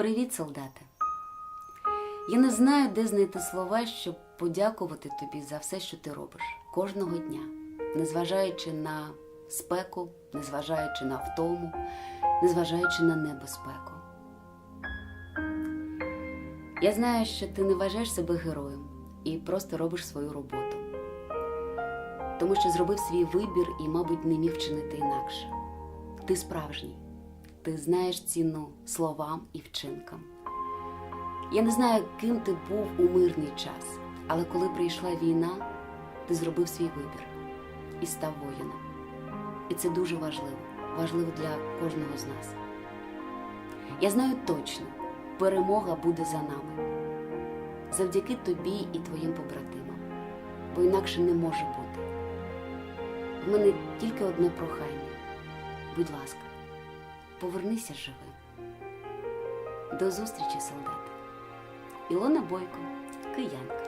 Привіт, солдате. Я не знаю, де знайти слова, щоб подякувати тобі за все, що ти робиш кожного дня, незважаючи на спеку, незважаючи на втому, незважаючи на небезпеку. Я знаю, що ти не вважаєш себе героєм і просто робиш свою роботу, тому що зробив свій вибір і, мабуть, не міг вчинити інакше. Ти справжній, ти знаєш ціну словам і вчинкам. Я не знаю, ким ти був у мирний час, але коли прийшла війна, ти зробив свій вибір і став воїном. І це дуже важливо, важливо для кожного з нас. Я знаю точно, перемога буде за нами. Завдяки тобі і твоїм побратимам, бо інакше не може бути. В мене тільки одне прохання. Будь ласка, повернися живим. До зустрічі, солдати. Ілона Бойко, киянка.